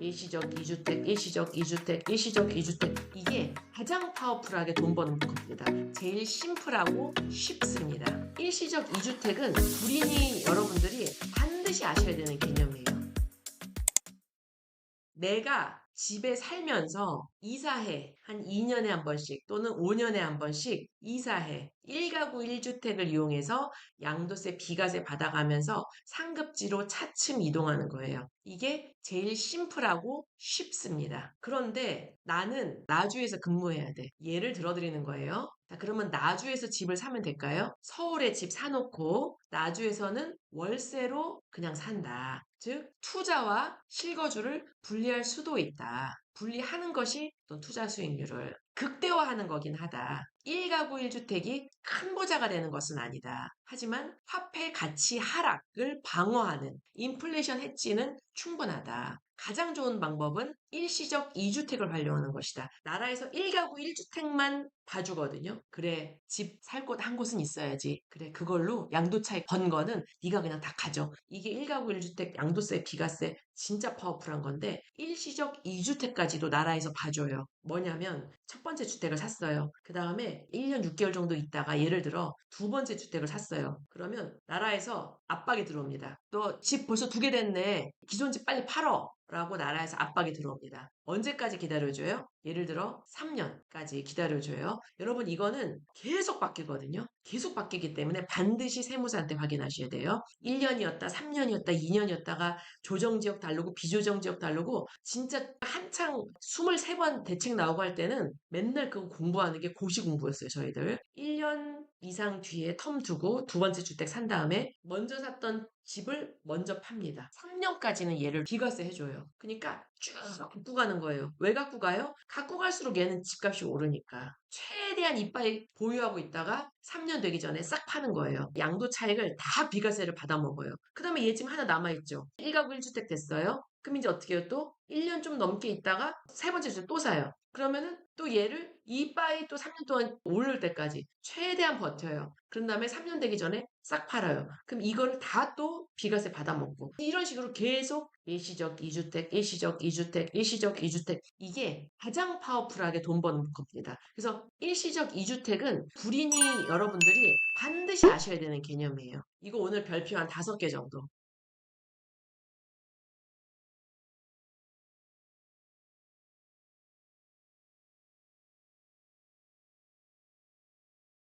일시적 2주택, 일시적 2주택, 일시적 2주택 이게 가장 파워풀하게 돈 버는 겁니다. 제일 심플하고 쉽습니다. 일시적 2주택은 불인이 여러분들이 반드시 아셔야 되는 개념이에요. 내가 집에 살면서 이사해 한 2년에 한 번씩 또는 5년에 한 번씩 이사해 1가구 1주택을 이용해서 양도세 비과세 받아가면서 상급지로 차츰 이동하는 거예요. 이게 제일 심플하고 쉽습니다. 그런데 나는 나주에서 근무해야 돼. 예를 들어드리는 거예요. 자, 그러면 나주에서 집을 사면 될까요? 서울에 집 사놓고 나주에서는 월세로 그냥 산다. 즉, 투자와 실거주를 분리할 수도 있다. 분리하는 것이 또 투자 수익률을 극대화하는 거긴 하다. 1가구 1주택이 큰 보자가 되는 것은 아니다. 하지만 화폐 가치 하락을 방어하는 인플레이션 해지는 충분하다. 가장 좋은 방법은 일시적 2주택을 활용하는 것이다. 나라에서 1가구 1주택만 봐주거든요. 그래 집 살 곳 한 곳은 있어야지. 그래 그걸로 양도차익 번 거는 네가 그냥 다 가져. 이게 1가구 1주택 양도세 비과세 진짜 파워풀한 건데 일시적 2주택까지도 나라에서 봐줘요. 뭐냐면 첫 번째 주택을 샀어요. 그 다음에 1년 6개월 정도 있다가 예를 들어 두 번째 주택을 샀어요. 그러면 나라에서 압박이 들어옵니다. 너 집 벌써 두 개 됐네. 기존 집 빨리 팔어. 라고 나라에서 압박이 들어옵니다. 언제까지 기다려줘요? 예를 들어 3년까지 기다려줘요. 여러분 이거는 계속 바뀌거든요. 계속 바뀌기 때문에 반드시 세무사한테 확인하셔야 돼요. 1년이었다, 3년이었다, 2년이었다가 조정지역 다르고 비조정지역 다르고 진짜 한창 23번 대책 나오고 할 때는 맨날 그거 공부하는 게 고시 공부였어요. 저희들. 1년 이상 뒤에 텀 두고 두 번째 주택 산 다음에 먼저 샀던 집을 먼저 팝니다. 3년까지는 얘를 비과세 해줘요. 그러니까 쭉 갖고 가는 거예요. 왜 갖고 가요? 갖고 갈수록 얘는 집값이 오르니까. 최대한 이빨 보유하고 있다가 3년 되기 전에 싹 파는 거예요. 양도 차익을 다 비과세를 받아 먹어요. 그 다음에 얘 지금 하나 남아있죠. 1가구 1주택 됐어요. 그럼 이제 어떻게 해요? 또 1년 좀 넘게 있다가 세 번째 주택 또 사요. 그러면은 또 얘를 이빠이 또 3년 동안 오를 때까지 최대한 버텨요. 그런 다음에 3년 되기 전에 싹 팔아요. 그럼 이거를 다또 비과세 받아먹고 이런 식으로 계속 일시적 2주택, 일시적 2주택, 일시적 2주택 이게 가장 파워풀하게 돈 버는 겁니다. 그래서 일시적 2주택은 불인이 여러분들이 반드시 아셔야 되는 개념이에요. 이거 오늘 별표 한 다섯 개 정도.